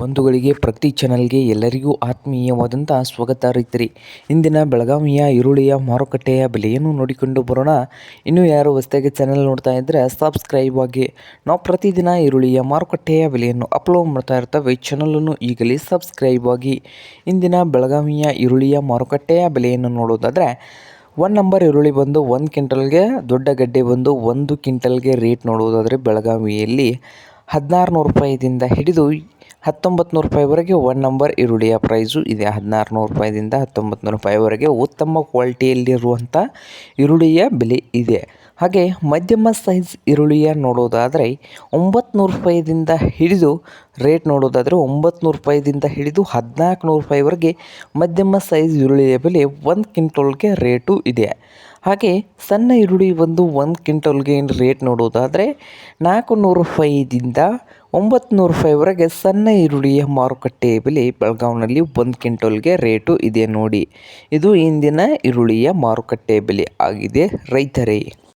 ಬಂಧುಗಳಿಗೆ, ಪ್ರತಿ ಚಾನಲ್ಗೆ ಎಲ್ಲರಿಗೂ ಆತ್ಮೀಯವಾದಂಥ ಸ್ವಾಗತ ರೈತರಿ. ಇಂದಿನ ಬೆಳಗಾವಿಯ ಈರುಳ್ಳಿಯ ಮಾರುಕಟ್ಟೆಯ ಬೆಲೆಯನ್ನು ನೋಡಿಕೊಂಡು ಬರೋಣ. ಇನ್ನೂ ಯಾರು ಹೊಸದಾಗಿ ಚಾನಲ್ ನೋಡ್ತಾ ಇದ್ದರೆ ಸಬ್ಸ್ಕ್ರೈಬ್ ಆಗಿ. ನಾವು ಪ್ರತಿದಿನ ಈರುಳ್ಳಿಯ ಮಾರುಕಟ್ಟೆಯ ಬೆಲೆಯನ್ನು ಅಪ್ಲೋಡ್ ಮಾಡ್ತಾ ಇರ್ತವೆ. ಚಾನಲನ್ನು ಈಗಲೇ ಸಬ್ಸ್ಕ್ರೈಬ್ ಆಗಿ. ಇಂದಿನ ಬೆಳಗಾವಿಯ ಈರುಳ್ಳಿಯ ಮಾರುಕಟ್ಟೆಯ ಬೆಲೆಯನ್ನು ನೋಡೋದಾದರೆ ಒನ್ ನಂಬರ್ ಈರುಳ್ಳಿ ಬಂದು ಒಂದು ಕ್ವಿಂಟಲ್ಗೆ ದೊಡ್ಡ ಗಡ್ಡೆ ಬಂದು ಒಂದು ಕ್ವಿಂಟಲ್ಗೆ ರೇಟ್ ನೋಡುವುದಾದರೆ ಬೆಳಗಾವಿಯಲ್ಲಿ ಹದಿನಾರು ನೂರು ರೂಪಾಯಿದಿಂದ ಹಿಡಿದು ಹತ್ತೊಂಬತ್ತು ನೂರು ರೂಪಾಯಿವರೆಗೆ ಒನ್ ನಂಬರ್ ಈರುಳ್ಳಿಯ ಪ್ರೈಸು ಇದೆ. ಹದಿನಾರು ನೂರು ರೂಪಾಯಿದಿಂದ ಹತ್ತೊಂಬತ್ತು ನೂರು ರೂಪಾಯಿವರೆಗೆ ಉತ್ತಮ ಕ್ವಾಲಿಟಿಯಲ್ಲಿರುವಂಥ ಈರುಳ್ಳಿಯ ಬೆಲೆ ಇದೆ. ಹಾಗೆ ಮಧ್ಯಮ ಸೈಜ್ ಈರುಳ್ಳಿಯ ನೋಡೋದಾದರೆ ಒಂಬತ್ತು ರೂಪಾಯಿದಿಂದ ಹಿಡಿದು ರೇಟ್ ನೋಡೋದಾದರೆ ಒಂಬತ್ತು ನೂರು ರೂಪಾಯಿದಿಂದ ಹಿಡಿದು ಹದಿನಾಲ್ಕು ನೂರು ರೂಪಾಯಿವರೆಗೆ ಮಧ್ಯಮ ಸೈಜ್ ಈರುಳ್ಳಿಯ ಬೆಲೆ ಒಂದು ಕ್ವಿಂಟಲ್ಗೆ ರೇಟು ಇದೆ. ಹಾಗೆ ಸಣ್ಣ ಈರುಳ್ಳಿ ಒಂದು ಒಂದು ಕ್ವಿಂಟಲ್ಗೆ ರೇಟ್ ನೋಡೋದಾದರೆ ನಾಲ್ಕು ನೂರು ರೂಪಾಯಿದಿಂದ ಒಂಬತ್ತು ನೂರು ರೂಪಾಯಿವರೆಗೆ ಸಣ್ಣ ಈರುಳ್ಳಿಯ ಮಾರುಕಟ್ಟೆ ಬೆಲೆ ಬೆಳಗಾವಿನಲ್ಲಿ ಒಂದು ಕ್ವಿಂಟಲ್ಗೆ ರೇಟು ಇದೆ ನೋಡಿ. ಇದು ಇಂದಿನ ಈರುಳ್ಳಿಯ ಮಾರುಕಟ್ಟೆ ಬೆಲೆ ಆಗಿದೆ ರೈತರೇ.